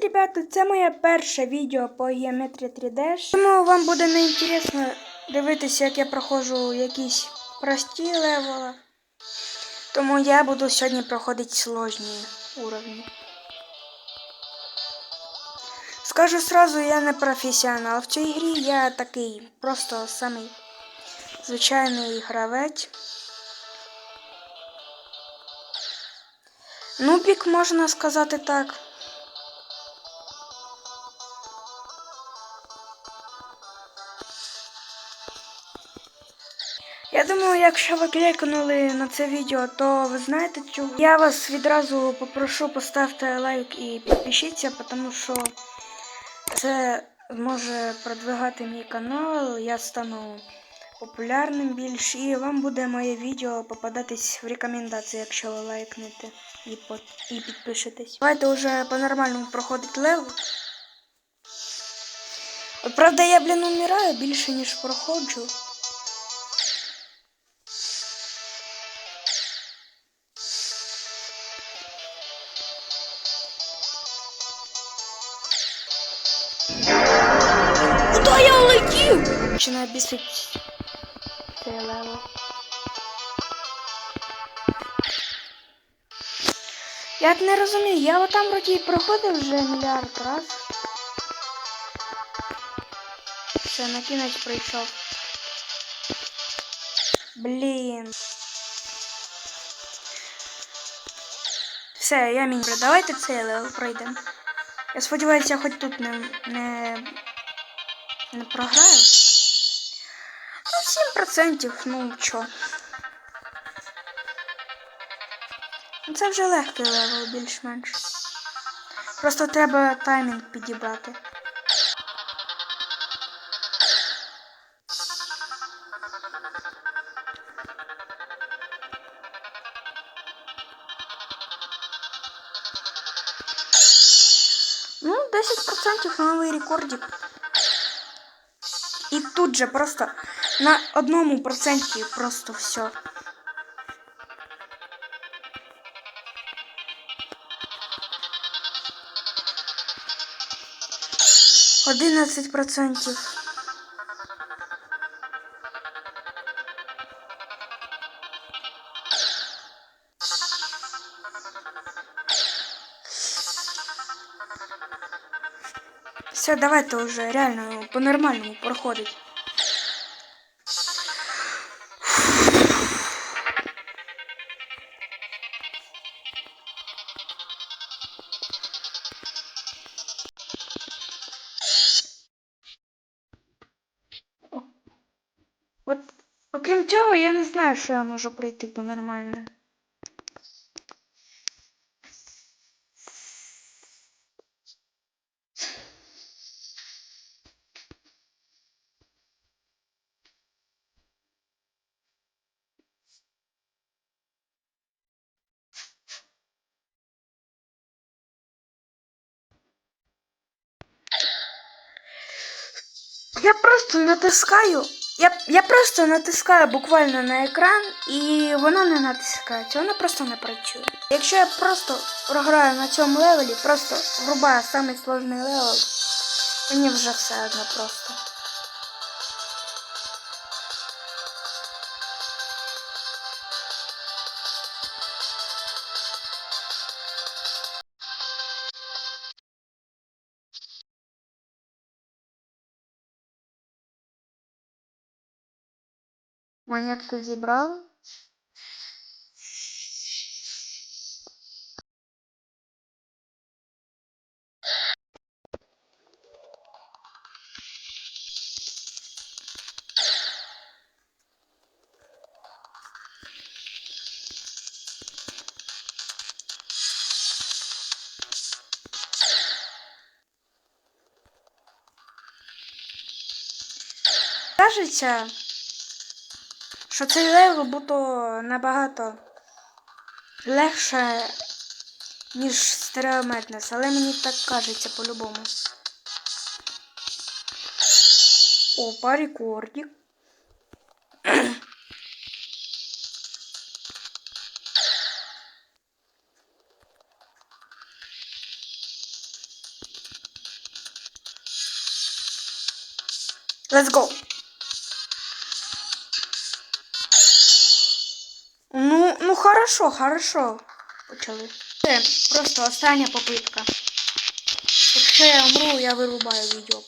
ребята, це моє перше відео по геометрії 3D. Тому вам буде неінтересно дивитися, як я проходжу якісь прості левели. Тому я буду сьогодні проходити сложні уровні. Скажу сразу, я не професіонал в цій грі, я такий просто самий звичайний гравець. Нубік, можна сказати так. Я думаю, якщо ви клікнули на це відео, то ви знаєте чого. Я вас відразу попрошу поставити лайк і підпишіться, тому що це зможе продвигати мій канал, я стану популярним більш і вам буде моє відео попадатись в рекомендації, якщо ви лайкнете і, по... і підпишетесь. Давайте вже по-нормальному проходить левел. Правда, я, блін, умираю більше, ніж проходжу. Починає бісить цей левел. Я не розумію, я отам вроді проходив вже мільярд раз. Все, на кінець прийшов. Блін. Все, я міні. Давайте цей левел пройдемо. Я сподіваюся, я хоч тут не, не, не програю. Ну, 7%, ну чо. Ну, Це вже легкий левел, більш-менш. Просто треба таймінг підібрати. Ну, 10% новий рекордик. І тут же просто на одному проценті просто все. Одинадцять процентів. Все, давайте уже реально по-нормальному проходить. Цього, я не знаю, що я можу пройти по-нормально. Я просто натискаю. Я, я просто натискаю буквально на екран, і воно не натискається, воно просто не працює. Якщо я просто програю на цьому левелі, просто врубаю самий сложний левел, мені вже все одно просто. монетку забрал. Кажется, що цей левел буде набагато легше, ніж стереометнес, але мені так кажеться по-любому. Опа, рекордик. Let's go! Хорошо, хорошо. Почали. Просто остання попитка. Якщо я умру, я вирубаю відео.